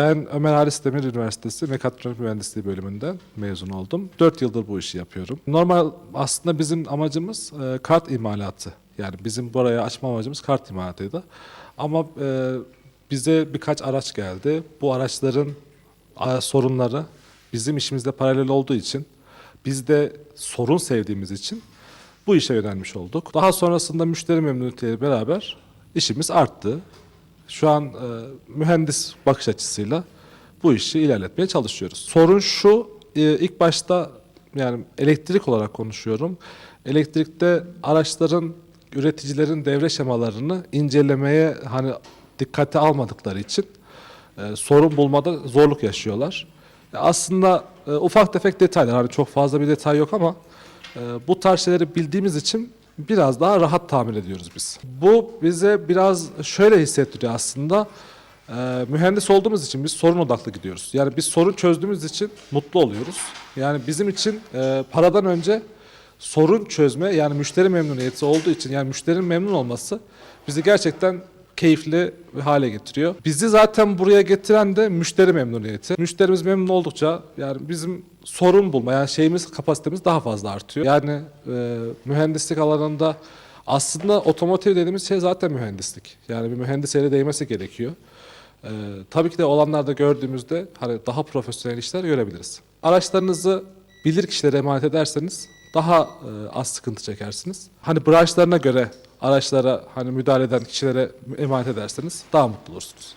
Ben Ömer Halis Demir Üniversitesi Mekatronik Mühendisliği bölümünden mezun oldum. 4 yıldır bu işi yapıyorum. Normal aslında bizim amacımız e, kart imalatı. Yani bizim buraya açma amacımız kart imalatıydı. Ama e, bize birkaç araç geldi. Bu araçların e, sorunları bizim işimizle paralel olduğu için biz de sorun sevdiğimiz için bu işe yönelmiş olduk. Daha sonrasında müşteri memnuniyetiyle beraber işimiz arttı. Şu an e, mühendis bakış açısıyla bu işi ilerletmeye çalışıyoruz. Sorun şu, e, ilk başta yani elektrik olarak konuşuyorum. Elektrikte araçların üreticilerin devre şemalarını incelemeye hani dikkate almadıkları için e, sorun bulmada zorluk yaşıyorlar. E, Aslında e, ufak tefek detaylar, hani çok fazla bir detay yok ama e, bu tarz şeyleri bildiğimiz için biraz daha rahat tamir ediyoruz biz. Bu bize biraz şöyle hissettiriyor aslında. E, mühendis olduğumuz için biz sorun odaklı gidiyoruz. Yani biz sorun çözdüğümüz için mutlu oluyoruz. Yani bizim için e, paradan önce sorun çözme yani müşteri memnuniyeti olduğu için yani müşterinin memnun olması bizi gerçekten keyifli hale getiriyor. Bizi zaten buraya getiren de müşteri memnuniyeti. Müşterimiz memnun oldukça yani bizim sorun bulma yani şeyimiz kapasitemiz daha fazla artıyor. Yani e, mühendislik alanında aslında otomotiv dediğimiz şey zaten mühendislik. Yani bir mühendis eli değmesi gerekiyor. Ee, tabii ki de olanlarda gördüğümüzde hani daha profesyonel işler görebiliriz. Araçlarınızı bilir kişilere emanet ederseniz daha e, az sıkıntı çekersiniz. Hani branşlarına göre araçlara hani müdahale eden kişilere emanet ederseniz daha mutlu olursunuz.